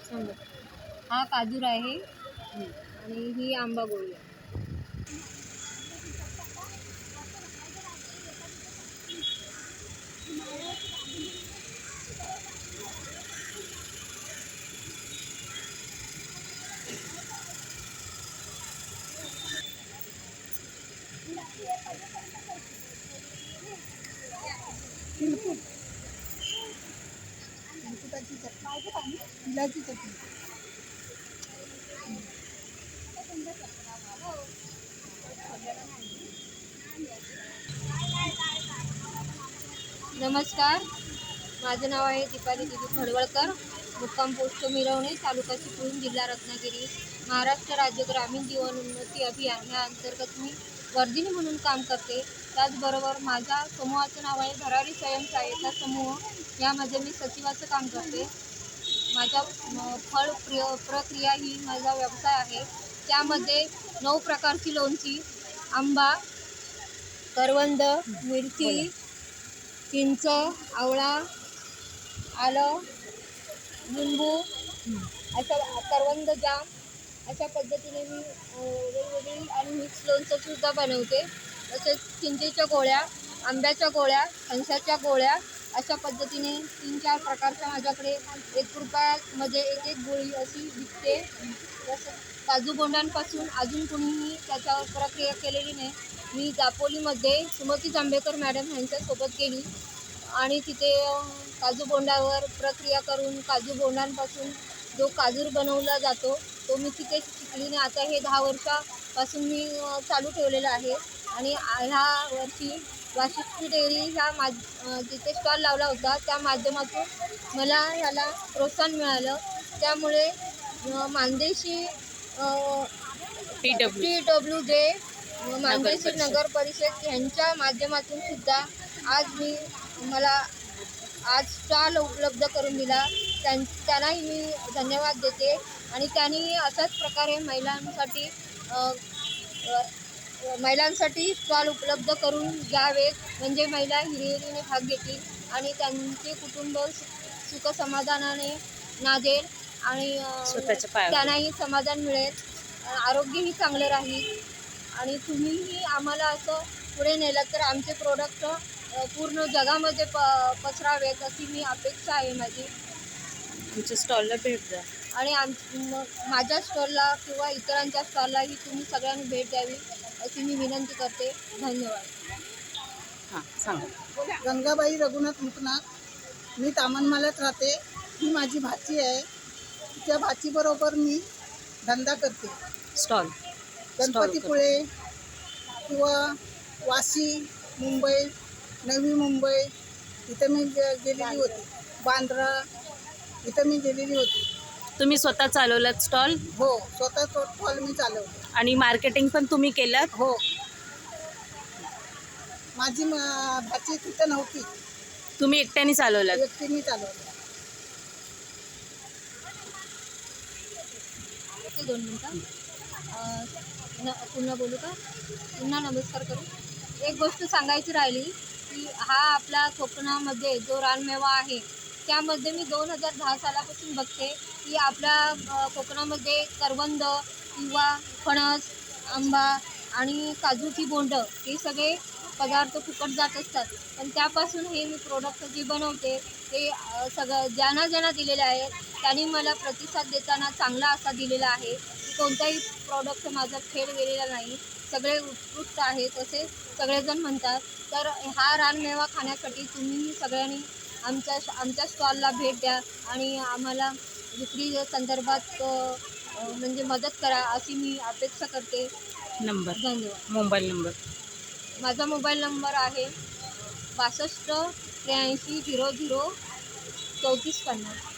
सांगा. हा काजूर हं. ही आंबा गोळी आहे इलाची चटणी नमस्कार. माझं नाव आहे दीपाली दिदी खडवळकर मुक्काम पोस्ट मिरवणे तालुका चिपळूण जिल्हा रत्नागिरी. महाराष्ट्र राज्य ग्रामीण जीवन उन्नती अभियान या अंतर्गत मी वर्धिनी म्हणून काम करते. त्याचबरोबर माझ्या समूहाचं नाव आहे भरारी स्वयंसहाय्यता समूह. यामध्ये मी सचिवाचं काम करते. माझ्या फळ प्रिय प्रक्रिया ही माझा व्यवसाय आहे. त्यामध्ये नऊ प्रकारची लोणची आंबा करवंद मिरची चिंच आवळा आलं लिंबू अशा करवंद जाम अशा पद्धतीने मी वेगवेगळी आणि मिक्स लोणचं सुद्धा बनवते. तसेच चिंचेच्या गोळ्या आंब्याच्या गोळ्या फणसाच्या गोळ्या अशा पद्धतीने तीन चार प्रकारच्या माझ्याकडे एक रुपयामध्ये एक एक गोळी अशी विकते. काजू बोंडांपासून अजून कोणीही त्याच्यावर प्रक्रिया केलेली नाही. मी दापोलीमध्ये सुमती जांभेकर मॅडम यांच्यासोबत गेली आणि तिथे काजू बोंडावर प्रक्रिया करून काजू बोंडांपासून जो काजूर बनवला जातो तो मी तिथे शिकली आणि आता हे दहा वर्षापासून मी चालू ठेवलेलं आहे आणि ह्या वर्षी वाशिष्ठी डेअरी ह्या मा जिथे स्टॉल लावला होता त्या माध्यमातून मला ह्याला प्रोत्साहन मिळालं. त्यामुळे अ, Mandeshi T W T W जे मानदेशी परिषद. नगर परिषद यांच्या माध्यमातून सुद्धा आज मी मला आज स्टॉल उपलब्ध करून दिला. त्यां त्यांनाही मी धन्यवाद देते. आणि त्यांनी अशाच प्रकारे महिलांसाठी महिलांसाठी स्टॉल उपलब्ध करून द्यावेत म्हणजे महिला हिरिरीने भाग घेतील आणि त्यांचे कुटुंब सु- सुखसमाधानाने नांदेल आणि. त्यांनाही समाधान मिळेल. आरोग्यही चांगलं राहील. आणि तुम्हीही आम्हाला असं पुढे नेलं तर आमचे प्रोडक्ट पूर्ण जगामध्ये प पसरावेत अशी मी अपेक्षा आहे माझी. तुमच्या स्टॉलला भेट द्या. आणि आम माझ्या स्टॉलला किंवा इतरांच्या स्टॉललाही तुम्ही सगळ्यांनी भेट द्यावी. अशी मी विनंती करते. धन्यवाद. हां सांगा. गंगाबाई रघुनाथ मुकनाथ मी तामनमाल्यात राहते. ही माझी भाची आहे. त्या भाचीबरोबर मी धंदा करते. स्टॉल. गणपतीपुळे किंवा वाशी मुंबई नवी मुंबई इथं मी गेलेली होती. बांद्रा इथं मी गेलेली होती. तुम्ही स्वतः चालवलात स्टॉल हो स्वतः तो स्टॉल मी चालवते. आणि मार्केटिंग पण तुम्ही केलात? हो. माझी म- भाची तिथं नव्हती. तुम्ही एकट्याने चालवलात? व्यक्तीने चालवली. ते दोन मिनटं. अं, न पुन्हा बोलू का? पुन्हा नमस्कार करू. एक गोष्ट सांगायची राहिली की हा आपला कोकणामध्ये जो रानमेवा आहे त्यामध्ये मी दोन हजार दहा सालापासून बघते. की आपल्या कोकणामध्ये करवंद किंवा फणस आंबा आणि काजूची बोंड हे सगळे पदार्थ फुकट जात असतात. पण त्यापासून हे मी प्रोडक्ट जे बनवते ते सगळं ज्यांना ज्यांना दिलेले आहेत त्यांनी मला प्रतिसाद देताना चांगला असा दिलेला आहे. की कोणताही प्रॉडक्ट माझा फेल गेलेला नाही. सगळे उत्कृष्ट आहेत असे सगळेजण म्हणतात. तर हा रानमेवा खाण्यासाठी तुम्हीही सगळ्यांनी आमच्या आमच्या स्टॉलला भेट द्या आणि आम्हाला विक्री संदर्भात म्हणजे मदत करा अशी मी अपेक्षा करते. नंबर. धन्यवाद. Mobile number. माझा मोबाईल नंबर आहे बासष्ट त्र्याऐंशी झिरो झिरो चौतीस पन्नास.